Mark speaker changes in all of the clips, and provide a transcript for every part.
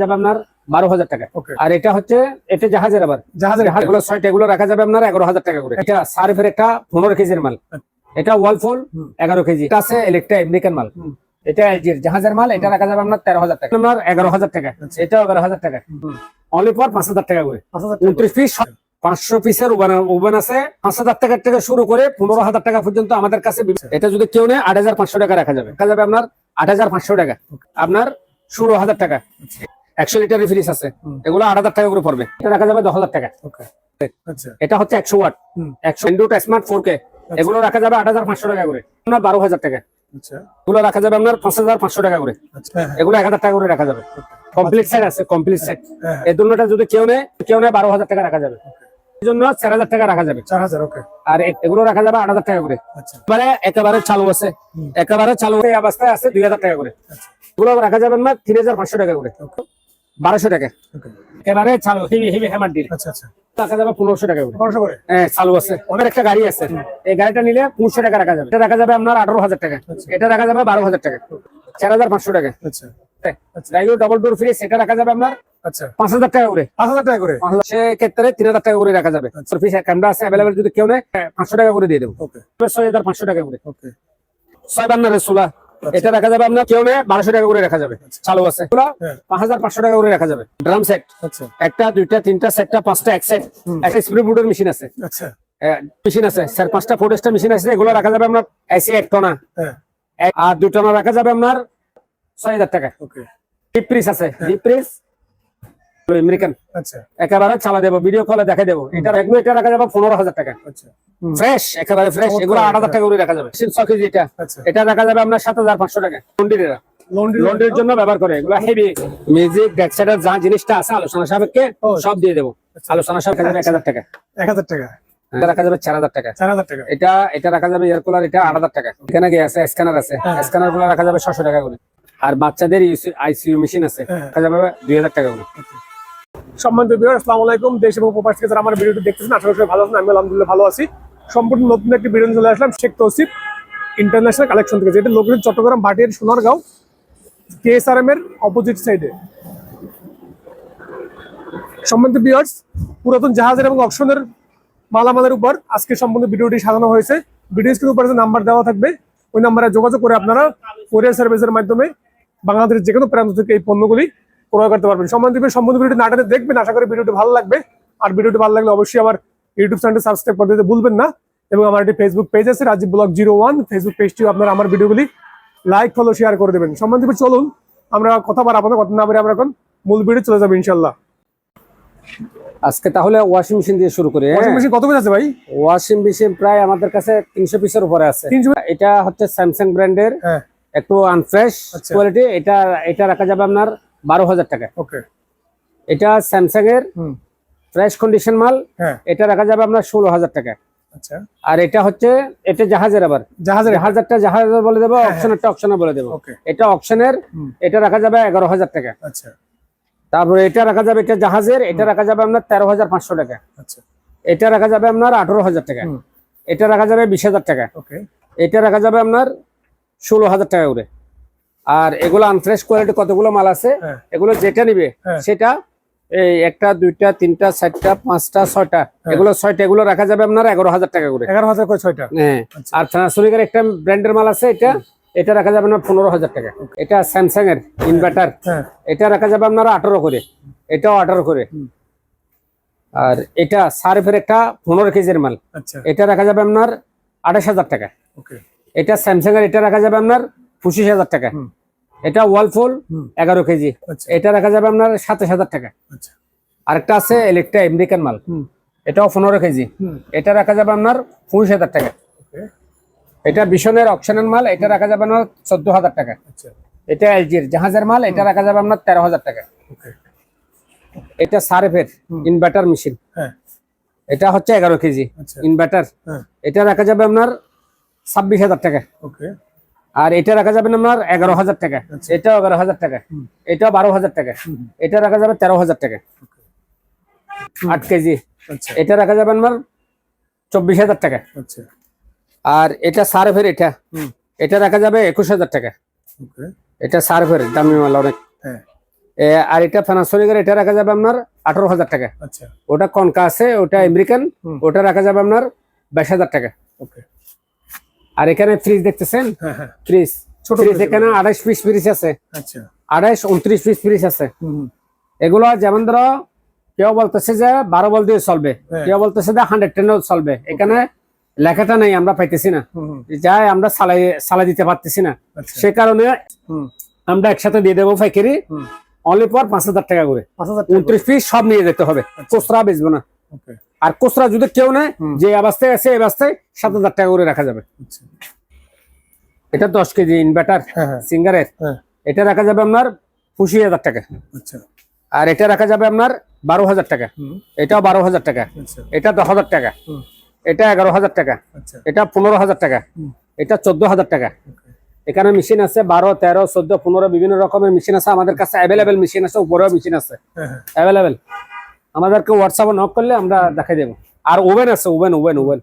Speaker 1: যাবে আপনার বারো হাজার টাকা। আর এটা হচ্ছে এটা জাহাজের আবার।
Speaker 2: জাহাজের
Speaker 1: জাহাজ এগুলো ছয়টা এগুলো রাখা যাবে আপনার এগারো হাজার টাকা করে। এটা সার্ফের একটা পনেরো কেজির মাল। এটা ওয়ালফল এগারো কেজি। এটা আছে ইলেকট্রা আমেরিকান মাল। এটা জাহাজের মাল এটা রাখা যাবে আপনার তেরো হাজার টাকা। আপনার এগারো হাজার টাকা।
Speaker 2: আচ্ছা।
Speaker 1: এটাও এগারো হাজার টাকা। অনলি পাঁচ হাজার টাকা করে। উনত্রিশ পিস পাঁচশো পিসের ওভেন আছে। পাঁচ হাজার টাকার থেকে শুরু করে পনেরো হাজার টাকা পর্যন্ত আমাদের কাছে এটা যদি কেউ নেয় আট হাজার পাঁচশো টাকা রাখা যাবে। রাখা যাবে আপনার আট হাজার পাঁচশো টাকা। আপনার ষোলো হাজার টাকা। একশো লিটারের ফ্রিজ আছে। এগুলো আট হাজার টাকা করে পড়বে। এটা রাখা যাবে দশ হাজার টাকা।
Speaker 2: আচ্ছা।
Speaker 1: এটা হচ্ছে একশো ওয়াট। একশো ইন্ডুট স্মার্ট ফোর কে এগুলো রাখা যাবে আট হাজার পাঁচশো টাকা করে। আপনার বারো হাজার টাকা।
Speaker 2: আচ্ছা।
Speaker 1: এগুলো রাখা যাবে আপনার পাঁচ হাজার পাঁচশো টাকা করে।
Speaker 2: আচ্ছা হ্যাঁ। হ্যাঁ,
Speaker 1: এগুলো এক হাজার টাকা করে রাখা যাবে। কমপ্লিট সেট আছে কমপ্লিট সেট
Speaker 2: হ্যাঁ
Speaker 1: এই দুটোটা যদি কেউ নেয় কেউ নেয় বারো হাজার টাকা রাখা যাবে। জন্য চার হাজার টাকা রাখা যাবে।
Speaker 2: চার হাজার ওকে।
Speaker 1: আর এগুলো রাখা যাবে আট হাজার টাকা করে। এবারে একেবারে চালু আছে। একেবারে চালু অবস্থায় আছে দুই হাজার টাকা করে। এগুলো রাখা যাবে না তিন হাজার পাঁচশো টাকা করে। বারোশো টাকা।
Speaker 2: ওকে।
Speaker 1: একেবারে চালু হেভি হেভি হ্যামার ডিল
Speaker 2: আচ্ছা আচ্ছা।
Speaker 1: রাখা যাবে পনেরোশো টাকা করে।
Speaker 2: পনেরোশো করে?
Speaker 1: হ্যাঁ চালু আছে। ওদের একটা গাড়ি আছে। এই গাড়িটা নিলে পনেরোশো টাকা রাখা যাবে। এটা রাখা যাবে আপনার আঠারো হাজার টাকা। এটা রাখা যাবে বারো হাজার টাকা। চার হাজার পাঁচশো টাকা।
Speaker 2: আচ্ছা।
Speaker 1: ডবল ডোর এটা রাখা যাবে আপনার
Speaker 2: আচ্ছা।
Speaker 1: পাঁচ হাজার টাকা করে।
Speaker 2: পাঁচ হাজার টাকা করে?
Speaker 1: সেক্ষেত্রে তিন হাজার টাকা করে রাখা যাবে।
Speaker 2: আচ্ছা।
Speaker 1: ক্যামেরা আছে অ্যাভেলেবেল যদি কেউ নেয় পাঁচশো টাকা করে দিয়ে দেবো।
Speaker 2: ওকে।
Speaker 1: ছয় হাজার পাঁচশো টাকা করে।
Speaker 2: ওকে।
Speaker 1: ছয় বান্নারের সোলা এটা রাখা যাবে আপনার কেউ নেয় বারোশো টাকা করে রাখা যাবে। চালু আছে।
Speaker 2: হ্যাঁ।
Speaker 1: পাঁচ হাজার পাঁচশো টাকা করে রাখা যাবে। Drum set.
Speaker 2: আচ্ছা।
Speaker 1: একটা দুইটা তিনটা সেটটা পাঁচটা এক সেট। একটা স্প্রে বুটের মেশিন আছে।
Speaker 2: আচ্ছা।
Speaker 1: মেশিন আছে। স্যার পাঁচটা ফোর্টেস্টার মেশিন আছে। এগুলো রাখা যাবে আপনার এসি এক টনা।
Speaker 2: হ্যাঁ।
Speaker 1: আর দুই টনা রাখা যাবে আপনার ছয় হাজার টাকা।
Speaker 2: ওকে।
Speaker 1: ডিপ আছে। ডিপ ফ্রিজ আমেরিকান
Speaker 2: আচ্ছা।
Speaker 1: একেবারে চালা দেবো ভিডিও কলে দেখা দেবো। এটা এগুলো এটা রাখা যাবে পনেরো হাজার টাকা।
Speaker 2: আচ্ছা।
Speaker 1: ফ্রেশ একেবারে ফ্রেশ এগুলো আট হাজার টাকা করে রাখা যাবে। মেশিন ছ কেজি এটা।
Speaker 2: আচ্ছা।
Speaker 1: এটা রাখা যাবে আপনার সাত হাজার পাঁচশো টাকা। লন্ড্রিরা
Speaker 2: লন্ড্রি
Speaker 1: লন্ড্রির জন্য ব্যবহার করে। এগুলো হেভি মিউজিক যা জিনিসটা আছে আলোচনা সাপেক্ষে সব দিয়ে দেবো। আলোচনা সাপেক্ষে এক হাজার টাকা।
Speaker 2: এক হাজার টাকা।
Speaker 1: এটা রাখা যাবে চার হাজার টাকা।
Speaker 2: চার হাজার টাকা।
Speaker 1: এটা এটা রাখা যাবে এয়ার কুলার এটা আট হাজার টাকা। এখানে কি আছে? স্ক্যানার আছে।
Speaker 2: হ্যাঁ।
Speaker 1: স্ক্যানারগুলো রাখা যাবে ছশো টাকা করে। আর বাচ্চাদের আইসিইউ মেশিন আছে।
Speaker 2: হ্যাঁ।
Speaker 1: রাখা যাবে দুই হাজার টাকা করে।
Speaker 2: সম্মানিত ভিউয়ার আসসালামু আলাইকুম। দেশ এবং প্রবাস থেকে আমার ভিডিওটি দেখতেছেন, আশা করি ভালো আছেন আমি আলহামদুলিল্লাহ ভালো আছি। সম্পূর্ণ নতুন একটি ভিডিও চলে আসলাম, শেখ তৌসিফ ইন্টারন্যাশনাল কালেকশন থেকে, যেটা লোকেশন চট্টগ্রাম, ভাটিয়ার সোনারগাঁও কেএসআরএম এর অপোজিট সাইডে সম্বন্ধে বিয়ার্স পুরাতন জাহাজের এবং অকশনের মালামালের উপর আজকে সম্পূর্ণ ভিডিওটি সাজানো হয়েছে। ভিডিও স্ক্রিনের উপরে যে নাম্বার দেওয়া থাকবে, ওই নাম্বারে যোগাযোগ করে আপনারা কোরিয়ার সার্ভিসের মাধ্যমে বাংলাদেশের যে কোনো প্রান্ত থেকে এই পণ্যগুলি ক্রয় করতে পারবেন। সম্বন্ধে সম্বন্ধে ভিডিওটি নাটাতে দেখবেন। আশা করি ভিডিওটি ভালো লাগবে। আর ভিডিওটি ভালো লাগলে অবশ্যই আমার ইউটিউব চ্যানেলটি সাবস্ক্রাইব করতে দিতে ভুলবেন না। এবং আমার একটি ফেসবুক পেজ আছে Rajib blog zero one. Facebook পেজটিও আপনারা আমার ভিডিওগুলি লাইক ফলো শেয়ার করে দেবেন। সম্বন্ধে চলুন আমরা কথা বাড়াবো না কথা না বাড়ি আমরা এখন মূল ভিডিও চলে যাব ইনশাল্লাহ
Speaker 1: আজকে তাহলে ওয়াশিং মেশিন দিয়ে শুরু করি
Speaker 2: ওয়াশিং মেশিন কত পিস আছে ভাই?
Speaker 1: ওয়াশিং মেশিন প্রায় আমাদের কাছে তিনশো পিসের উপরে আছে। এটা হচ্ছে স্যামসাং ব্র্যান্ডের
Speaker 2: হ্যাঁ।
Speaker 1: একটু আনফ্রেশ
Speaker 2: আচ্ছা।
Speaker 1: কোয়ালিটি এটা এটা রাখা যাবে আপনার বারো হাজার টাকা।
Speaker 2: ওকে।
Speaker 1: এটা স্যামসাং এর ফ্রেশ কন্ডিশন মাল।
Speaker 2: হ্যাঁ।
Speaker 1: এটা রাখা যাবে আপনার ষোলো হাজার টাকা।
Speaker 2: আচ্ছা।
Speaker 1: আর এটা হচ্ছে এটা জাহাজের আবার।
Speaker 2: জাহাজের
Speaker 1: জাহাজেরটা জাহাজের বলে দেবো
Speaker 2: হ্যাঁ,
Speaker 1: অপশনেরটা অপশনে বলে দেবো। এটা অপশনের এটা রাখা যাবে এগারো হাজার টাকা।
Speaker 2: আচ্ছা।
Speaker 1: তারপরে এটা রাখা যাবে এটা জাহাজের এটা রাখা যাবে আপনার তেরো হাজার পাঁচশো টাকা।
Speaker 2: আচ্ছা।
Speaker 1: এটা রাখা যাবে আপনার আঠারো হাজার টাকা। এটা রাখা যাবে বিশ হাজার টাকা।
Speaker 2: ওকে।
Speaker 1: এটা রাখা যাবে আপনার ষোলো হাজার টাকা করে। আর এগুলো আনফ্রেশ কোয়ালিটি কতগুলো মাল আছে?
Speaker 2: হ্যাঁ।
Speaker 1: এগুলো যেটা নিবে
Speaker 2: হ্যাঁ।
Speaker 1: সেটা এই একটা দুইটা তিনটা চারটা পাঁচটা ছয়টা।
Speaker 2: হ্যাঁ।
Speaker 1: এগুলো ছয়টা এগুলো রাখা যাবে আপনার এগারো হাজার টাকা করে।
Speaker 2: এগারো হাজার করে ছয়টা।
Speaker 1: হ্যাঁ।
Speaker 2: আচ্ছা।
Speaker 1: আর ফ্রান্সোনিকের একটা ব্র্যান্ডের মাল আছে এটা এটা রাখা যাবে আপনার পনেরো হাজার টাকা। এটা স্যামসাং এর ইনভার্টার এটা রাখা যাবে আপনার আঠারো করে। এটাও আঠারো করে। আর এটা সার্ফের একটা পনেরো কেজির মাল।
Speaker 2: আচ্ছা।
Speaker 1: এটা রাখা যাবে আপনার আঠাশ হাজার টাকা। এটা স্যামসাং এর এটা রাখা যাবে আপনার পঁচিশ হাজার টাকা। এটা ওয়ালফুল এগারো কেজি।
Speaker 2: আচ্ছা।
Speaker 1: এটা রাখা যাবে আপনার সাতাশ হাজার টাকা।
Speaker 2: আচ্ছা।
Speaker 1: আরেকটা আছে ইলেকট্রা আমেরিকান মাল। এটাও পনেরো কেজি। এটা রাখা যাবে আপনার পঁচিশ হাজার টাকা। এটা বিশনের অকশনের মাল এটা রাখা যাবে আপনার চোদ্দ হাজার টাকা।
Speaker 2: আচ্ছা।
Speaker 1: এটা এলজির জাহাজের মাল এটা রাখা যাবে আপনার তেরো হাজার টাকা। এটা সার্ফের
Speaker 2: হুম।
Speaker 1: ইনভার্টার মেশিন এটা হচ্ছে এগারো কেজি ইনভার্টার
Speaker 2: হ্যাঁ।
Speaker 1: এটা রাখা যাবে আপনার ছাব্বিশ হাজার টাকা।
Speaker 2: ওকে।
Speaker 1: আর এটা রাখা যাবে আপনার এগারো হাজার টাকা।
Speaker 2: আচ্ছা।
Speaker 1: এটাও এগারো হাজার টাকা। এটাও বারো হাজার টাকা। এটা রাখা যাবে তেরো হাজার টাকা। আট কেজি।
Speaker 2: আচ্ছা।
Speaker 1: এটা রাখা যাবে আপনার চব্বিশ হাজার টাকা।
Speaker 2: আচ্ছা।
Speaker 1: আর এটা সার্ভের এটা। এটা রাখা যাবে একুশ হাজার টাকা। এটা সার্ভের দামি মাল অনেক।
Speaker 2: হ্যাঁ।
Speaker 1: আর এটা প্যানাসোনিকের এটা রাখা যাবে আপনার আঠারো হাজার টাকা। ওটা কনকা আছে ওটা আমেরিকান। ওটা রাখা যাবে আপনার বাইশ হাজার টাকা।
Speaker 2: ওকে।
Speaker 1: আর এখানে ফ্রিজ দেখতেছেন?
Speaker 2: হ্যাঁ হ্যাঁ।
Speaker 1: ফ্রিজ
Speaker 2: ছোট
Speaker 1: ফ্রিজ এখানে আঠাশ পিস ফ্রিজ আছে।
Speaker 2: আচ্ছা।
Speaker 1: আঠাশ উনত্রিশ পিস ফ্রিজ আছে। এগুলো যেমন ধরো কেউ বলতেছে যে বারো বল দিয়ে চলবে।
Speaker 2: হ্যাঁ।
Speaker 1: কেউ বলতেছে যে হান্ড্রেড টেনও চলবে। এখানে লেখাটা নেই আমরা পাইতেছি না। যাই আমরা সালাই সালাই দিতে পারতেছি না।
Speaker 2: আচ্ছা।
Speaker 1: সে কারণে আমরা একসাথে দিয়ে দেবো পাইকারি।
Speaker 2: অনলি
Speaker 1: পর পাঁচ হাজার টাকা করে।
Speaker 2: পাঁচ হাজার
Speaker 1: উনত্রিশ পিস সব নিয়ে যেতে হবে। কোসরা বেচবো না। আর কোসরা যদি কেউ নেয় যে অবস্থায় আছে এই অবস্থায় সাত হাজার টাকা করে রাখা যাবে।
Speaker 2: আচ্ছা।
Speaker 1: এটা দশ কেজি ইনভার্টার
Speaker 2: হ্যাঁ হ্যাঁ।
Speaker 1: সিঙ্গারের।
Speaker 2: হ্যাঁ।
Speaker 1: এটা রাখা যাবে আপনার পঁচিশ হাজার টাকা।
Speaker 2: আচ্ছা।
Speaker 1: আর এটা রাখা যাবে আপনার বারো হাজার টাকা। এটাও বারো হাজার টাকা।
Speaker 2: আচ্ছা।
Speaker 1: এটা দশ হাজার টাকা। এটা এগারো হাজার টাকা। এটা পনেরো হাজার টাকা। এটা চোদ্দ হাজার টাকা। এখানে মেশিন আছে বারো তেরো চোদ্দ পনেরো বিভিন্ন রকমের মেশিন আছে। আমাদের কাছে অ্যাভেলেবেল মেশিন আছে উপরেও মেশিন আছে। অ্যাভেলেবেল আমাদেরকে হোয়াটসঅ্যাপে নক করলে আমরা দেখাই দেবো। আর ওভেন আছে oven oven oven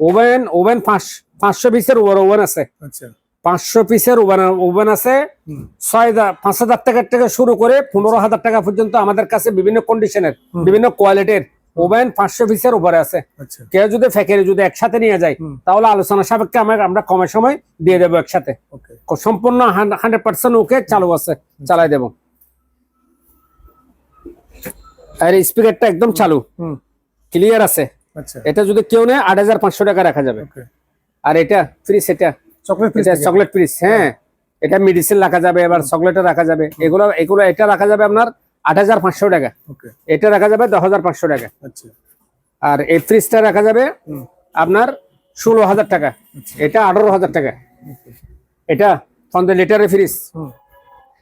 Speaker 1: oven oven পাঁচ পাঁচশো পিসের ওভেন আছে।
Speaker 2: আচ্ছা।
Speaker 1: পাঁচশো পিসের ওভেন ওভেন আছে। ছয় হাজার পাঁচ হাজার টাকার থেকে শুরু করে পনেরো হাজার টাকা পর্যন্ত আমাদের কাছে বিভিন্ন কন্ডিশনের বিভিন্ন কোয়ালিটির ওভেন পাঁচশো পিসের উপরে আছে।
Speaker 2: আচ্ছা।
Speaker 1: কেউ যদি ফ্যাক্টরি যদি একসাথে নিয়ে যায় তাহলে আলোচনা সাপেক্ষে আমরা আমরা কমের সময় দিয়ে দেবো একসাথে। সম্পূর্ণ হান্ড্রেড পার্সেন্ট ওকে চালু আছে চালাই দেবো। আর স্পিকারটা একদম চালু।
Speaker 2: হুম
Speaker 1: ক্লিয়ার আছে?
Speaker 2: আচ্ছা।
Speaker 1: এটা যদি কেউ নেয় আট হাজার পাঁচশো টাকা রাখা যাবে। আর এটা ফ্রিজ এটা
Speaker 2: চকলেট
Speaker 1: এটা চকলেট ফ্রিজ হ্যাঁ। এটা মেডিসিন রাখা যাবে এবার চকলেটে রাখা যাবে। এগুলো এগুলো এটা রাখা যাবে আপনার আট হাজার পাঁচশো টাকা। এটা রাখা যাবে দশ হাজার পাঁচশো টাকা।
Speaker 2: আচ্ছা।
Speaker 1: আর এই ফ্রিজটা রাখা যাবে আপনার ষোলো হাজার টাকা। এটা আঠারো হাজার টাকা। এটা পনেরো লিটারের ফ্রিজ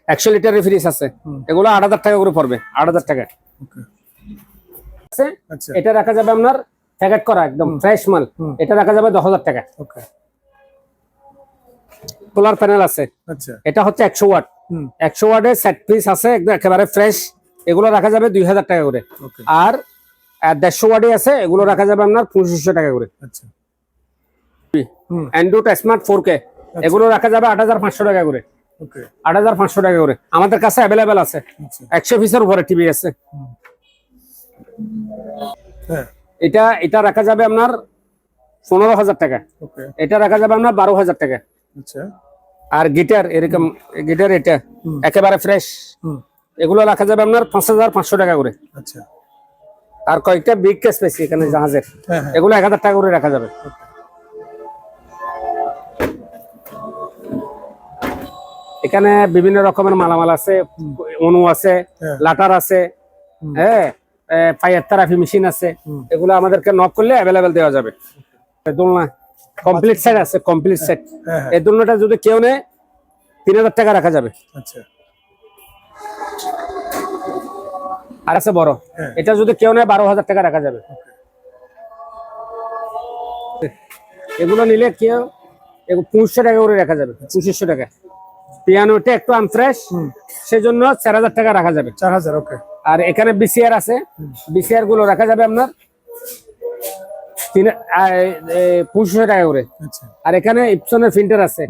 Speaker 1: একশো লিটারের ফ্রিজ আছে। এগুলো আট হাজার টাকা করে পড়বে আট হাজার টাকা।
Speaker 2: আচ্ছা
Speaker 1: এটা রাখা যাবে আপনার প্যাকেট করা একদম ফ্রেশ মাল। এটা রাখা যাবে দশ হাজার টাকা।
Speaker 2: ওকে
Speaker 1: সোলার প্যানেল আছে।
Speaker 2: আচ্ছা।
Speaker 1: এটা হচ্ছে একশো ওয়াট। একশো ওয়াটের সেট পিস আছে একদম একেবারে ফ্রেশ এগুলো রাখা যাবে দুই হাজার টাকা করে। আর দেড়শো ওয়াটে আছে এগুলো রাখা যাবে আপনার পঁচিশশো টাকা করে।
Speaker 2: আচ্ছা।
Speaker 1: অ্যান্ড্রয়েড স্মার্ট ফোর কে এগুলো রাখা যাবে আট হাজার পাঁচশো টাকা করে। আট হাজার পাঁচশো টাকা করে। আমাদের কাছে অ্যাভেলেবেল আছে।
Speaker 2: আচ্ছা।
Speaker 1: একশো পিসের উপরে টিভি আছে।
Speaker 2: হ্যাঁ।
Speaker 1: এটা এটা রাখা যাবে আপনার পনেরো হাজার টাকা।
Speaker 2: ওকে
Speaker 1: এটা রাখা যাবে আপনার বারো হাজার টাকা।
Speaker 2: আচ্ছা।
Speaker 1: আর গিটার এরকম গিটার এটা একেবারে ফ্রেশ এগুলো রাখা যাবে আপনার পাঁচ হাজার পাঁচশো টাকা করে।
Speaker 2: আচ্ছা।
Speaker 1: আর কয়েকটা বিগ কেস পেয়েছি এখানে জাহাজের।
Speaker 2: হ্যাঁ হ্যাঁ।
Speaker 1: এগুলো এক হাজার টাকা করে রাখা যাবে। এখানে বিভিন্ন রকমের মালামাল আছে অনু আছে
Speaker 2: হ্যাঁ।
Speaker 1: লাটার আছে হ্যাঁ ফায়ার থেরাপি মেশিন আছে এগুলো আমাদেরকে নক করলে অ্যাভেলেবেল দেওয়া যাবে। দোলনা কমপ্লিট সেট আছে কমপ্লিট সেট
Speaker 2: হ্যাঁ হ্যাঁ।
Speaker 1: এই দোলনাটা যদি কেউ নেয় তিন হাজার টাকা রাখা যাবে।
Speaker 2: আচ্ছা।
Speaker 1: আর আছে বড়।
Speaker 2: হ্যাঁ।
Speaker 1: এটা যদি কেউ নেয় বারো হাজার টাকা রাখা যাবে। এগুলো নিলে কেউ পঁচিশশো টাকা করে রাখা যাবে পঁচিশশো টাকা। পিয়ানোটা একটু আনফ্রেশ সেজন্য চার হাজার টাকা রাখা যাবে।
Speaker 2: চার হাজার ওকে
Speaker 1: আর এখানে বিসিআর আছে। বিসিআরগুলো রাখা যাবে আপনার পঁচিশশো টাকা করে।
Speaker 2: আচ্ছা।
Speaker 1: আর এখানে ইপসনের ফিল্টার আছে।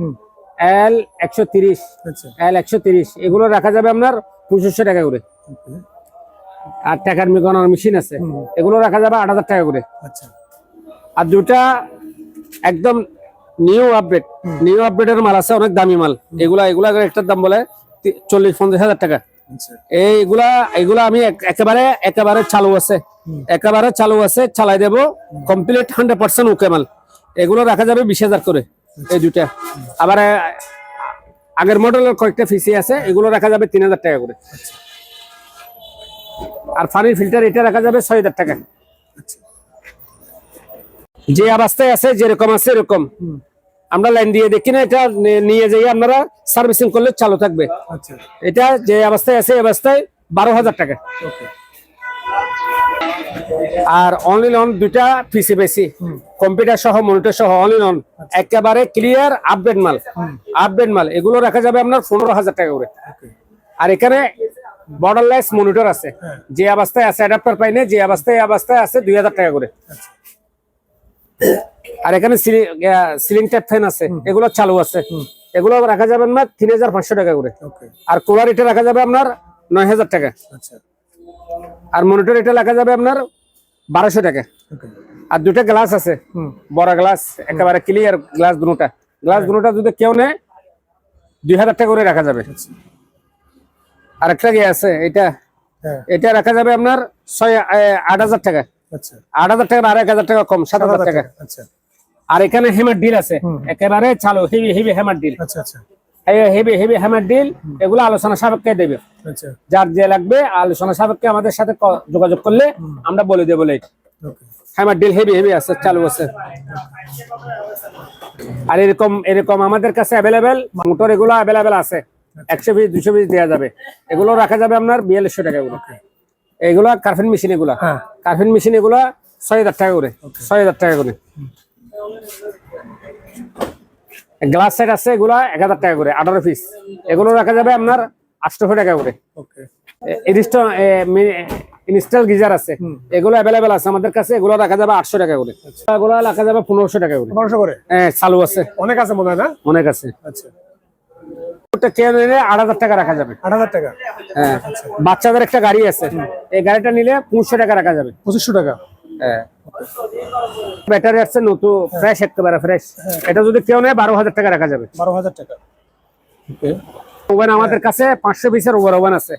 Speaker 1: এল একশো তিরিশ।
Speaker 2: আচ্ছা।
Speaker 1: এল একশো তিরিশ। এগুলো রাখা যাবে আপনার পঁচিশশো টাকা করে। আর টাকার মিকানোর মেশিন আছে। এগুলো রাখা যাবে আট হাজার টাকা করে।
Speaker 2: আচ্ছা।
Speaker 1: আর দুটা একদম নিউ আপডেট নিউ আপডেটের মাল আছে অনেক দামি মাল। এগুলা এগুলা একটার দাম বলে চল্লিশ পঞ্চাশ হাজার টাকা।
Speaker 2: আচ্ছা।
Speaker 1: এইগুলা এগুলা আমি এক- একেবারে একেবারে চালু আছে। একেবারে চালু আছে চালাই দেবো কমপ্লিট হান্ড্রেড পার্সেন্ট ওকে মাল। এগুলো রাখা যাবে বিশ হাজার করে এই দুটা আবার আগের মডেলের কয়েকটা ফিসি আছে এগুলো রাখা যাবে তিন হাজার টাকা করে। আর পানির ফিল্টার এটা রাখা যাবে ছয় হাজার টাকা।
Speaker 2: আচ্ছা।
Speaker 1: যে অবস্থায় আছে যেরকম আছে এরকম আমরা লাইন দিয়ে দেখি না এটা নিয়ে যাই আপনারা সার্ভিসিং করলে চালু থাকবে।
Speaker 2: আচ্ছা।
Speaker 1: এটা যে অবস্থায় আছে অবস্থায় বারো হাজার টাকা। আর অনলি অন দুইটা পিসি বেশি কম্পিউটার সহ মনিটর সহ অনলি অন একেবারে ক্লিয়ার আপডেট মাল। আপডেট মাল। এগুলো রাখা যাবে আপনার পনেরো হাজার টাকা করে। আর এখানে বর্ডারলেস মনিটর আছে।
Speaker 2: হ্যাঁ।
Speaker 1: যে অবস্থায় আছে অ্যাডাপ্টার পাই না যে অবস্থায় অবস্থায় আছে দুই হাজার টাকা করে।
Speaker 2: আচ্ছা।
Speaker 1: আর এখানে সিলিং ট্যাপ ফ্যান আছে। এগুলো চালু আছে। এগুলো রাখা যাবে আপনার তিন হাজার পাঁচশো টাকা করে। আর কুলার এটা রাখা যাবে আপনার নয় হাজার টাকা।
Speaker 2: আচ্ছা।
Speaker 1: আর মনিটর এটা রাখা যাবে আপনার বারোশো টাকা। আর দুটা গ্লাস আছে।
Speaker 2: হুম।
Speaker 1: বড় গ্লাস একেবারে ক্লিয়ার গ্লাস দুটা। গ্লাস দুটা যদি কেউ নেয় দুই হাজার টাকা করে রাখা যাবে। আর একটা আছে? এটা।
Speaker 2: হ্যাঁ।
Speaker 1: এটা রাখা যাবে আপনার ছয় আট হাজার টাকা।
Speaker 2: আচ্ছা
Speaker 1: আট হাজার টাকা আর এক হাজার টাকা কম সাত হাজার টাকা।
Speaker 2: আচ্ছা।
Speaker 1: আর এখানে হেমার ডিল আছে। একেবারে চালু হেভি হেভি হেমার ডিল
Speaker 2: আচ্ছা আচ্ছা।
Speaker 1: হেভি হেভি ডিল এগুলো আলোচনা সাপেক্ষে দেবে।
Speaker 2: আচ্ছা।
Speaker 1: যার যে লাগবে আলোচনা সাপেক্ষে আমাদের সাথে যোগাযোগ করলে আমরা বলে দেবো হ্যামার ডিল হেভি হেভি আছে চালু আছে। আর এরকম এরকম আমাদের কাছে অ্যাভেলেবেল মোটর এগুলো অ্যাভেলেবেল আছে। একশো পিস দুশো পিস দেওয়া যাবে। এগুলো রাখা যাবে আপনার বিয়াল্লিশশো টাকা এগুলো এগুলো কার্ফেন মেশিন এগুলো।
Speaker 2: হ্যাঁ।
Speaker 1: কার্ফেন মেশিন এগুলো ছয় হাজার টাকা করে ছয় হাজার টাকা করে। গ্লাস সেট আছে এগুলো এক হাজার টাকা করে আঠারো পিস এগুলো রাখা যাবে আপনার আটশোশো টাকা করে। ইনস্টল গিজার আছে। এগুলো অ্যাভেলেবেল আছে আমাদের কাছে এগুলো রাখা যাবে আটশো টাকা করে। এগুলো রাখা যাবে পনেরোশো টাকা করে।
Speaker 2: পনেরোশো করে?
Speaker 1: হ্যাঁ, চালু আছে।
Speaker 2: অনেক আছে মনে হয় না?
Speaker 1: অনেক আছে।
Speaker 2: আচ্ছা।
Speaker 1: ওটা কেউ নিলে আট হাজার টাকা রাখা যাবে।
Speaker 2: আট হাজার টাকা?
Speaker 1: হ্যাঁ। বাচ্চাদের একটা গাড়ি আছে। এই গাড়িটা নিলে পনেরোশো টাকা রাখা যাবে।
Speaker 2: পঁচিশশো টাকা?
Speaker 1: হ্যাঁ। ব্যাটারি আছে নতুন ফ্রেশ একেবারে ফ্রেশ এটা যদি কেউ নেয় বারো হাজার টাকা রাখা যাবে।
Speaker 2: বারো হাজার টাকা।
Speaker 1: ওভেন আমাদের কাছে পাঁচশো পিসের ওভার ওভেন আছে।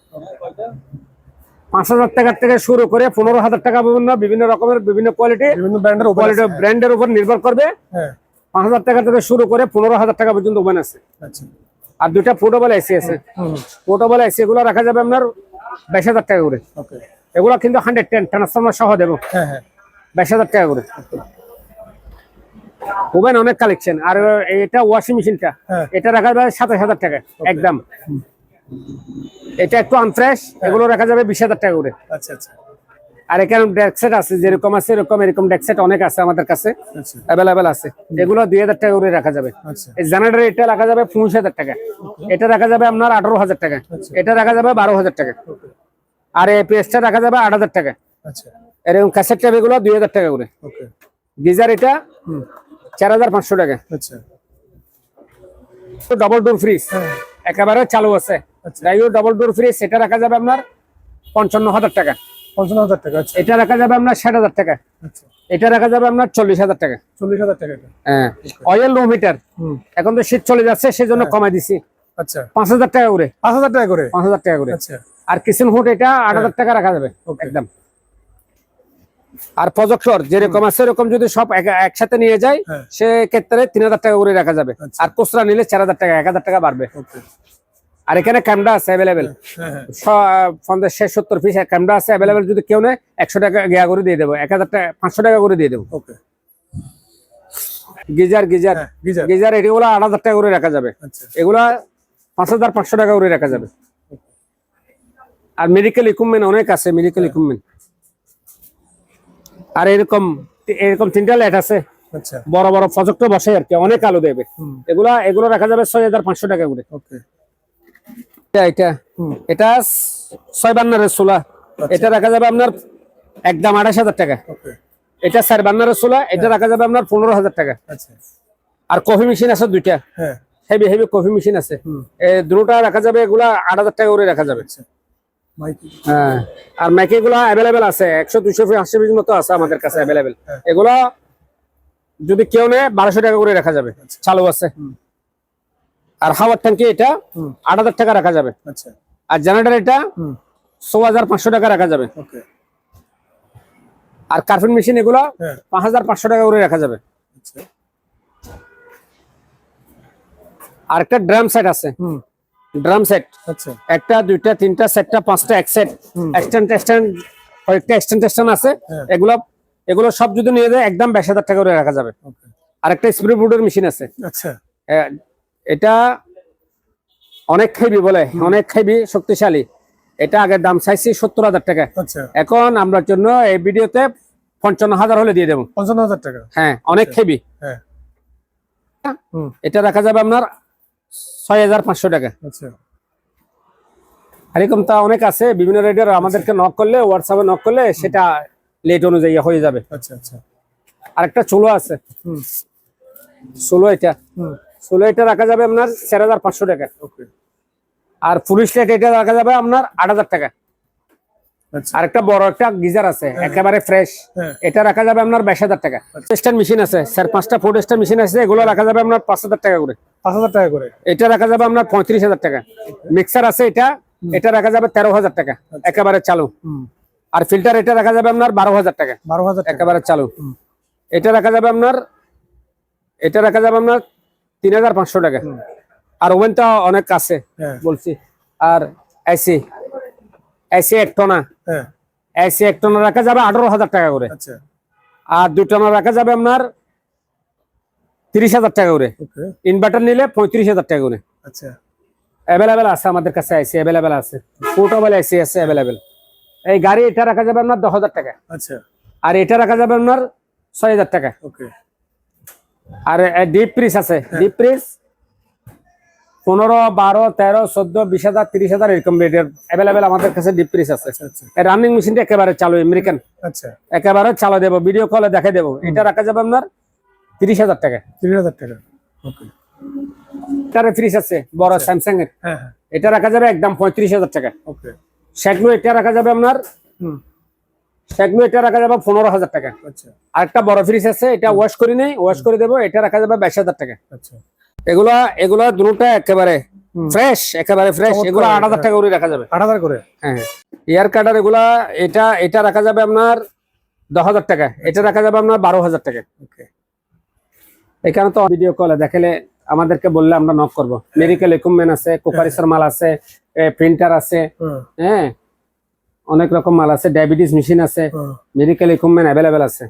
Speaker 1: পাঁচ হাজার টাকার থেকে শুরু করে পনেরো হাজার টাকা বিভিন্ন বিভিন্ন রকমের বিভিন্ন কোয়ালিটি
Speaker 2: বিভিন্ন ব্র্যান্ডের
Speaker 1: কোয়ালিটি ব্র্যান্ডের উপর নির্ভর করবে।
Speaker 2: হ্যাঁ।
Speaker 1: পাঁচ হাজার টাকা থেকে শুরু করে পনেরো হাজার টাকা পর্যন্ত ওভেন আছে।
Speaker 2: আচ্ছা।
Speaker 1: আর দুইটা পোর্টেবল এসি আছে। পোর্টেবল এসি এগুলো রাখা যাবে আপনার বাইশ হাজার টাকা করে। এগুলো কিন্তু হান্ড্রেড টেন ট্রান্সফর্মার সহ দেবো।
Speaker 2: হ্যাঁ হ্যাঁ।
Speaker 1: বাইশ হাজার টাকা করে। ওভেন অনেক কালেকশন আর এটা ওয়াশিং মেশিনটা
Speaker 2: হ্যাঁ।
Speaker 1: এটা রাখা যাবে সাতাশ হাজার টাকা একদম। এটা একটু আনফ্রেশ এগুলো রাখা যাবে বিশ হাজার টাকা করে।
Speaker 2: আচ্ছা আচ্ছা।
Speaker 1: আর এখানে ডেকসেট আছে যেরকম আছে এরকম এরকম ডেকসেট অনেক আছে আমাদের কাছে।
Speaker 2: আচ্ছা।
Speaker 1: অ্যাভেলেবেল আছে। এগুলো দুই হাজার টাকা করে রাখা যাবে।
Speaker 2: আচ্ছা।
Speaker 1: জেনারেটর এটা রাখা যাবে পঁচিশ হাজার টাকা। এটা রাখা যাবে আপনার আঠারো হাজার টাকা। এটা রাখা যাবে বারো হাজার টাকা। আর এই পেস্টটা রাখা যাবে আট হাজার টাকা।
Speaker 2: আচ্ছা।
Speaker 1: এরকম ক্যাসেট ট্যাপ এগুলো দুই হাজার টাকা করে। গিজার এটা চার হাজার পাঁচশো টাকা।
Speaker 2: আচ্ছা।
Speaker 1: ডবল ডোর ফ্রিজ একেবারে চালু আছে।
Speaker 2: আচ্ছা।
Speaker 1: ডবল ডোর ফ্রিজ সেটা রাখা যাবে আপনার পঞ্চান্ন হাজার টাকা।
Speaker 2: পঞ্চান্ন হাজার টাকা আচ্ছা।
Speaker 1: এটা রাখা যাবে আপনার ষাট হাজার টাকা।
Speaker 2: আচ্ছা।
Speaker 1: এটা রাখা যাবে আপনার চল্লিশ হাজার টাকা।
Speaker 2: চল্লিশ হাজার টাকা
Speaker 1: হ্যাঁ। অয়েল নো মিটার এখন তো শীত চলে যাচ্ছে সেজন্য কমাই দিছি।
Speaker 2: আচ্ছা।
Speaker 1: পাঁচ হাজার টাকা করে।
Speaker 2: পাঁচ হাজার টাকা করে?
Speaker 1: পাঁচ হাজার টাকা করে।
Speaker 2: আচ্ছা।
Speaker 1: আর কিচেন এটা আট হাজার টাকা রাখা যাবে একদম। আর প্রজেক্টর যেরকম আছে এরকম যদি সব একসাথে নিয়ে যায়
Speaker 2: হ্যাঁ।
Speaker 1: সে ক্ষেত্রে তিন হাজার টাকা করে রাখা যাবে। আর খুচরা নিলে চার হাজার টাকা এক হাজার টাকা বাড়বে।
Speaker 2: ওকে।
Speaker 1: আর এখানে ক্যামেরা আছে অ্যাভেলেবেল
Speaker 2: হ্যাঁ হ্যাঁ
Speaker 1: পঞ্চাশ ষাট সত্তর পিস ক্যামেরা আছে অ্যাভেলেবেল যদি কেউ নেয় একশো টাকা গিয়া করে দিয়ে দেবো। এক হাজার টাকা পাঁচশো টাকা করে দিয়ে দেবো।
Speaker 2: ওকে।
Speaker 1: Geyser geyser.
Speaker 2: হ্যাঁ গিজার।
Speaker 1: এগুলো আট হাজার টাকা করে রাখা যাবে।
Speaker 2: আচ্ছা।
Speaker 1: এগুলা পাঁচ হাজার পাঁচশো টাকা করে রাখা যাবে। আর মেডিকেল ইকুইপমেন্ট অনেক আছে মেডিকেল ইকুইপমেন্ট আর এরকম এরকম তিনটা লাইট আছে।
Speaker 2: আচ্ছা।
Speaker 1: বড় বড় প্রজেক্ট বসে আর কি অনেক আলো দেবে। এগুলা এগুলো রাখা যাবে ছয় হাজার পাঁচশো টাকা করে।
Speaker 2: ওকে।
Speaker 1: এটা এটা। ছয় বান্নারের সোলা এটা রাখা যাবে আপনার একদম আঠাশ হাজার টাকা। এটা চার বান্নারের সোলা এটা রাখা যাবে আপনার পনেরো হাজার টাকা।
Speaker 2: আচ্ছা।
Speaker 1: আর কফি মেশিন আছে দুইটা।
Speaker 2: হ্যাঁ।
Speaker 1: হেভি হেভি কফি মেশিন আছে। দুটোটা রাখা যাবে এগুলা আট হাজার টাকা করে রাখা যাবে।
Speaker 2: আচ্ছা।
Speaker 1: হ্যাঁ। আর ম্যাকি গুলা অ্যাভেলেবেল আছে। একশো দুশো আশি পিস মতো আছে আমাদের কাছে অ্যাভেলেবেল
Speaker 2: হ্যাঁ।
Speaker 1: এগুলা যদি কেউ নেয় বারোশো টাকা করে রাখা যাবে। চালু আছে। আর হাওয়ার ট্যাঙ্কি এটা আট হাজার টাকা রাখা যাবে।
Speaker 2: আচ্ছা।
Speaker 1: আর জেনারেটর এটা ছ হাজার পাঁচশো টাকা রাখা যাবে। আর কার্পেট মেশিন এগুলা
Speaker 2: হ্যাঁ।
Speaker 1: পাঁচ হাজার পাঁচশো টাকা করে রাখা যাবে।
Speaker 2: আচ্ছা।
Speaker 1: আর একটা ড্রাম সেট আছে।
Speaker 2: হুম।
Speaker 1: ড্রাম সেট
Speaker 2: আচ্ছা।
Speaker 1: একটা দুইটা তিনটা সেটটা পাঁচটা এক সেট। এক্সটেন্ড এক্সটেন্ড কয়েকটা এক্সটেন্ড টেক্সটেন্ড আছে।
Speaker 2: হ্যাঁ।
Speaker 1: এগুলো এগুলো সব যদি নিয়ে যায় একদম বাইশ হাজার টাকা করে রাখা যাবে। আর একটা স্প্রে বুডের মেশিন আছে।
Speaker 2: আচ্ছা।
Speaker 1: এটা অনেক খেবি বলে অনেক খেবি শক্তিশালী। এটা আগের দাম চাইছি সত্তর হাজার টাকা।
Speaker 2: আচ্ছা।
Speaker 1: এখন আমরা জন্য এই ভিডিওতে পঞ্চান্ন হাজার হলে দিয়ে দেবো।
Speaker 2: পঞ্চান্ন হাজার টাকা?
Speaker 1: হ্যাঁ অনেক খাইবি।
Speaker 2: হ্যাঁ। হুম।
Speaker 1: এটা রাখা যাবে আপনার ছয় হাজার পাঁচশো টাকা।
Speaker 2: আচ্ছা।
Speaker 1: এরকম তা অনেক আছে বিভিন্ন রেডের আমাদেরকে নক করলে হোয়াটসঅ্যাপে নক করলে সেটা লেট অনুযায়ী হয়ে যাবে।
Speaker 2: আচ্ছা আচ্ছা।
Speaker 1: আরেকটা চুলো আছে।
Speaker 2: হুম।
Speaker 1: ষোলো এটা।
Speaker 2: হুম।
Speaker 1: ষোলো এটা রাখা যাবে আপনার চার হাজার পাঁচশো টাকা। আর পুলিশ লাইট এটা রাখা যাবে আপনার আট হাজার টাকা।
Speaker 2: আচ্ছা।
Speaker 1: আর একটা বড় একটা গিজার আছে একেবারে ফ্রেশ
Speaker 2: হ্যাঁ।
Speaker 1: এটা রাখা যাবে আপনার বাইশ হাজার টাকা। স্টার মেশিন আছে চার পাঁচটা ফুড স্টার মেশিন আছে এগুলো রাখা যাবে আপনার পাঁচ হাজার টাকা করে।
Speaker 2: পাঁচ হাজার টাকা করে।
Speaker 1: এটা রাখা যাবে আপনার পঁয়ত্রিশ হাজার টাকা। মিক্সার আছে এটা এটা রাখা যাবে তেরো হাজার টাকা একেবারে চালু। আর ফিল্টার এটা রাখা যাবে আপনার বারো হাজার টাকা।
Speaker 2: বারো হাজার
Speaker 1: একেবারে চালু। এটা রাখা যাবে আপনার এটা রাখা যাবে আপনার তিন হাজার পাঁচশো টাকা। আর ওভেনটা অনেক আছে
Speaker 2: হ্যাঁ।
Speaker 1: বলছি। আর এসি এসি এক টনা।
Speaker 2: হ্যাঁ।
Speaker 1: এসি এক টনা রাখা যাবে আঠারো হাজার টাকা করে।
Speaker 2: আচ্ছা।
Speaker 1: আর দু টনা রাখা যাবে আপনার তিরিশ হাজার টাকা করে। ইনভার্টার নিলে পঁয়ত্রিশ হাজার টাকা করে।
Speaker 2: আচ্ছা।
Speaker 1: অ্যাভেলেবেল আছে আমাদের কাছে এসি অ্যাভেলেবেল আছে। পোর্টেবল এসি আছে অ্যাভেলেবেল এই গাড়ি এটা রাখা যাবে আপনার দশ হাজার টাকা।
Speaker 2: আচ্ছা।
Speaker 1: আর এটা রাখা যাবে আপনার ছয় হাজার টাকা।
Speaker 2: ওকে।
Speaker 1: আর ডিপ ফ্রিজ আছে। ডিপ ফ্রিজ পনেরো বারো তেরো চোদ্দ বিশ হাজার তিরিশ হাজার এরকম রেটের অ্যাভেলেবেল আমাদের কাছে ডিপ ফ্রিজ আছে।
Speaker 2: আচ্ছা আচ্ছা।
Speaker 1: রানিং মেশিনটা একেবারে চালু আমেরিকান
Speaker 2: আচ্ছা।
Speaker 1: একেবারে চালু দেবো ভিডিও কলে দেখে দেবো। এটা রাখা যাবে আপনার তিরিশ হাজার টাকা।
Speaker 2: তিরিশ হাজার টাকা। ওকে।
Speaker 1: এটার ফ্রিজ আছে বড় স্যামসাং এর।
Speaker 2: হ্যাঁ হ্যাঁ।
Speaker 1: এটা রাখা যাবে একদম পঁয়ত্রিশ হাজার টাকা।
Speaker 2: ওকে।
Speaker 1: সেগুলো এটা রাখা যাবে আপনার এটা রাখা যাবে পনেরো হাজার টাকা।
Speaker 2: আচ্ছা।
Speaker 1: আরেকটা বড় ফ্রিজ আছে এটা ওয়াশ করি নেই ওয়াশ করে দেবো এটা রাখা যাবে বাইশ হাজার টাকা।
Speaker 2: আচ্ছা।
Speaker 1: এগুলা এগুলা দুটা একেবারে ফ্রেশ একেবারে ফ্রেশ এগুলো আট হাজার টাকা করে রাখা যাবে।
Speaker 2: আট হাজার করে?
Speaker 1: হ্যাঁ এয়ার কাটার এগুলা এটা এটা রাখা যাবে আপনার দশ হাজার টাকা এটা রাখা যাবে আপনার বারো হাজার টাকা। এখানে তো ভিডিও কলে দেখালে আমাদেরকে বললে আমরা নক করব। মেডিকেল ইকুইপমেন্ট আছে কোপারিসের মাল আছে প্রিন্টার আছে হ্যাঁ। অনেক রকম মাল আছে ডায়াবেটিস মেশিন আছে মেডিকেল ইকুইপমেন্ট অ্যাভেলেবেল আছে।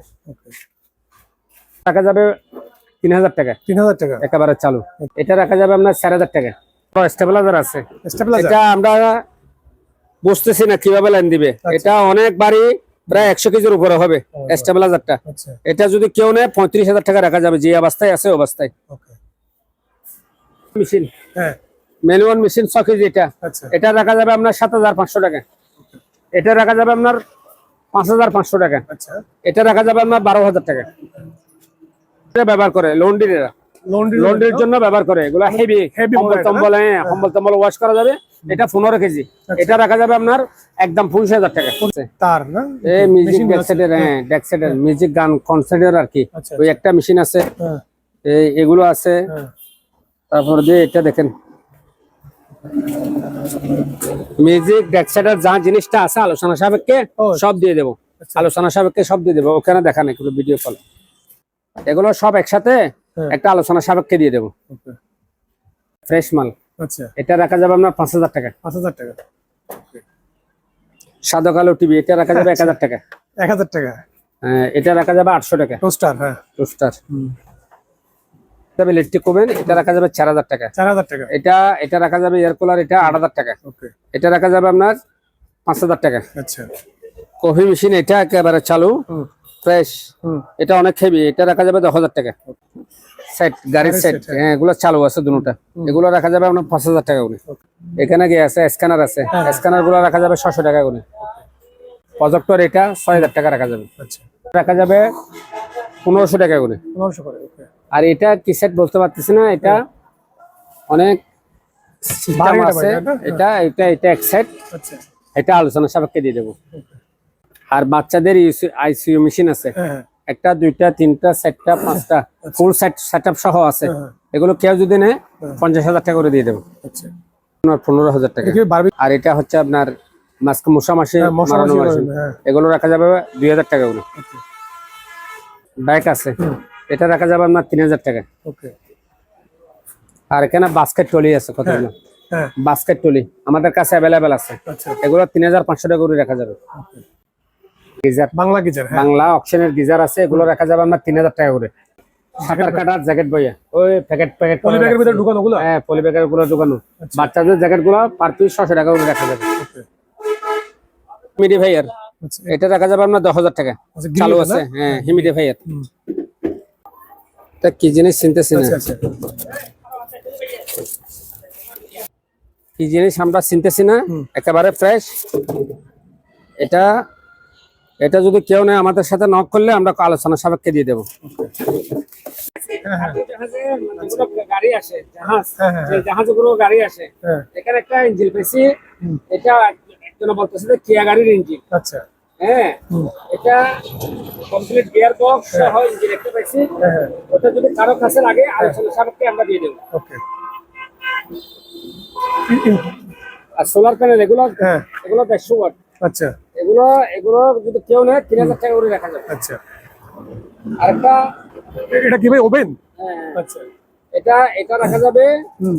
Speaker 1: রাখা যাবে তিন হাজার টাকা।
Speaker 2: তিন হাজার টাকা।
Speaker 1: একেবারে চালু। এটা রাখা যাবে আপনার চার হাজার টাকা স্টেবিলাইজার আছে। এটা আমরা বুঝতেছি না কীভাবে লাইন দিবে। এটা অনেক বাড়ি প্রায় একশো কেজির উপরে হবে স্টেবিলাইজারটা
Speaker 2: আচ্ছা।
Speaker 1: এটা যদি কেউ নেয় পঁয়ত্রিশ হাজার টাকা রাখা যাবে যে অবস্থায় আছে অবস্থায়। মেশিন
Speaker 2: হ্যাঁ।
Speaker 1: ম্যানুয়াল মেশিন ছ কেজি এটা।
Speaker 2: আচ্ছা।
Speaker 1: এটা রাখা যাবে আপনার সাত হাজার পাঁচশো টাকা। এটা রাখা যাবে আপনার পাঁচ হাজার পাঁচশো টাকা।
Speaker 2: আচ্ছা।
Speaker 1: এটা রাখা যাবে আপনার বারো হাজার টাকা। এটা ব্যবহার করে লন্ড্রিরা
Speaker 2: লন্ড্রি
Speaker 1: লন্ড্রির জন্য? ব্যবহার করে এগুলো হেভি কম্বল টম্বল হ্যাঁ। কম্বল টম্বল ওয়াশ করা যাবে। এটা পনেরো কেজি। এটা রাখা যাবে আপনার একদম পঁচিশ হাজার টাকা।
Speaker 2: তার না?
Speaker 1: এই মিউজিক
Speaker 2: Machine
Speaker 1: হ্যাঁ ডেক্সেটের মিউজিক গান কনসার্টের আর কি।
Speaker 2: আচ্ছা
Speaker 1: ওই একটা মেশিন আছে।
Speaker 2: হ্যাঁ।
Speaker 1: এই এগুলো আছে।
Speaker 2: হ্যাঁ।
Speaker 1: তারপর দিয়ে এটা দেখেন। মিউজিক ডেক্সেটের যা জিনিসটা আছে আলোচনা সাপেক্ষে সব দিয়ে দেবো।
Speaker 2: আচ্ছা।
Speaker 1: আলোচনা সাপেক্ষে সব দিয়ে দেবো। ওখানে দেখা নেই কোনো ভিডিও কল এগুলো সব একসাথে
Speaker 2: হ্যাঁ।
Speaker 1: একটা আলোচনা সাপেক্ষে দিয়ে দেবো। ফ্রেশ মাল।
Speaker 2: আচ্ছা।
Speaker 1: এটা রাখা যাবে আপনার পাঁচ হাজার টাকা।
Speaker 2: পাঁচ হাজার টাকা।
Speaker 1: সাদা কালো টিভি এটা রাখা যাবে এক হাজার টাকা।
Speaker 2: এক হাজার টাকা।
Speaker 1: হ্যাঁ, এটা রাখা যাবে আটশো টাকা।
Speaker 2: টোস্টার হ্যাঁ।
Speaker 1: টোস্টার ইলেকট্রিক ওভেন এটা রাখা যাবে চার হাজার টাকা।
Speaker 2: চার হাজার টাকা।
Speaker 1: এটা এটা রাখা যাবে এয়ার কুলার এটা আট হাজার টাকা। এটা রাখা যাবে আপনার পাঁচ হাজার টাকা।
Speaker 2: আচ্ছা।
Speaker 1: কফি মেশিন এটা একেবারে চালু ফ্রেশ এটা অনেক হেভি এটা রাখা যাবে দশ হাজার টাকা। সেট গাড়ির সেট হ্যাঁ। এগুলো চালু আছে দুটা। এগুলো রাখা যাবে আপনার পাঁচ হাজার টাকা করে। এখানে কি আছে? স্ক্যানার আছে।
Speaker 2: হ্যাঁ।
Speaker 1: স্ক্যানারগুলো রাখা যাবে ছশো টাকা করে। প্রজেক্টর এটা ছয় হাজার টাকা রাখা যাবে।
Speaker 2: আচ্ছা।
Speaker 1: রাখা যাবে পনেরোশো টাকা করে।
Speaker 2: পনেরোশো করে
Speaker 1: আর এটা কি সেট বলতে পারতেছি না এটা অনেক system আছে।
Speaker 2: এটা?
Speaker 1: এটা এটা এটা এক সেট
Speaker 2: আচ্ছা।
Speaker 1: এটা আলোচনা সাপেক্ষে দিয়ে দেবো। আর বাচ্চাদের আইসিইউ মেশিন আছে।
Speaker 2: হ্যাঁ হ্যাঁ।
Speaker 1: একটা দুইটা তিনটা চারটা পাঁচটা ফুল সেট সেট সহ আছে।
Speaker 2: হ্যাঁ।
Speaker 1: এগুলো কেউ যদি নেয় পঞ্চাশ হাজার টাকা করে দিয়ে দেবো।
Speaker 2: আচ্ছা।
Speaker 1: আপনার পনেরো হাজার টাকা। আর এটা হচ্ছে আপনার মাস্ক মশা মাসি
Speaker 2: হ্যাঁ, হ্যাঁ।
Speaker 1: এগুলো রাখা যাবে দুই হাজার টাকা করে। বাইক আছে। এটা রাখা যাবে আপনার তিন হাজার টাকা।
Speaker 2: ওকে।
Speaker 1: আর এখানে বাস্কেট টলি আছে কতগুলো
Speaker 2: হ্যাঁ
Speaker 1: বাস্কেট টলি আমাদের কাছে অ্যাভেলেবেল আছে।
Speaker 2: আচ্ছা
Speaker 1: এগুলো তিন হাজার পাঁচশো টাকা করে রাখা যাবে। গিজার।
Speaker 2: বাংলা গিজার হ্যাঁ।
Speaker 1: বাংলা অপশনের গিজার আছে এগুলো রাখা যাবে আপনার তিন হাজার টাকা করে। সাঁতার কাটার জ্যাকেট বইয়া। ওই প্যাকেট প্যাকেট
Speaker 2: পলি ব্যাগের ভিতরে ঢুকানো গুলো
Speaker 1: হ্যাঁ পলি ব্যাগেরগুলো ঢুকানো বাচ্চাদের জ্যাকেটগুলো পার পিস ছশো টাকা করে রাখা যাবে।
Speaker 2: ওকে।
Speaker 1: ভাইয়ার।
Speaker 2: আচ্ছা।
Speaker 1: এটা রাখা যাবে আপনার দশ হাজার টাকা।
Speaker 2: আচ্ছা
Speaker 1: চালু আছে হ্যাঁ তা কি জিনিস চিনতেছি না?
Speaker 2: আচ্ছা আচ্ছা।
Speaker 1: কি জিনিস আমরা চিনতেছি না? একেবারে ফ্রেশ এটা এটা যদি কেউ নেই আমাদের সাথে নক করলে আমরা আলোচনা সাপেক্ষে দিয়ে দেবো।
Speaker 2: হ্যাঁ, হ্যাঁ।
Speaker 1: গাড়ি আসে জাহাজ
Speaker 2: হ্যাঁ, হ্যাঁ,
Speaker 1: গাড়ি আসে
Speaker 2: হ্যাঁ
Speaker 1: এখানে একটা ইঞ্জিন পেয়েছি। এটা একজন বলতেছে যে কিয়া গাড়ির ইঞ্জিন
Speaker 2: আচ্ছা।
Speaker 1: হ্যাঁ এটা কমপ্লিট গিয়ার বক্স সহ ইঞ্জিন একটা পাইছি
Speaker 2: হ্যাঁ।
Speaker 1: ওটা যদি কারও কাছে লাগে আলোচনা সাপেক্ষে আমরা দিয়ে দেবো।
Speaker 2: ওকে।
Speaker 1: আর সোলার প্যানেল এগুলো
Speaker 2: হ্যাঁ।
Speaker 1: এগুলো দেড়শো ওয়াট
Speaker 2: আচ্ছা।
Speaker 1: এগুলো এগুলো যদি কেউ নেয় তিন হাজার টাকা করে রাখা যাবে।
Speaker 2: আচ্ছা।
Speaker 1: আরেকটা
Speaker 2: এটা কি ভাই ওভেন
Speaker 1: হ্যাঁ,
Speaker 2: আচ্ছা।
Speaker 1: এটা এটা রাখা যাবে
Speaker 2: হুম।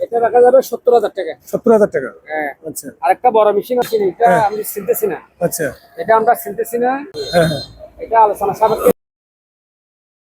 Speaker 1: এটা রাখা যাবে সত্তর হাজার টাকা।
Speaker 2: সত্তর হাজার টাকা?
Speaker 1: হ্যাঁ।
Speaker 2: আচ্ছা।
Speaker 1: আরেকটা বড় মেশিন আছে এটা
Speaker 2: হ্যাঁ।
Speaker 1: আমি চিনতেছি না।
Speaker 2: আচ্ছা।
Speaker 1: এটা আমরা চিনতেছি না।
Speaker 2: হ্যাঁ হ্যাঁ।
Speaker 1: এটা আলোচনা সাপেক্ষে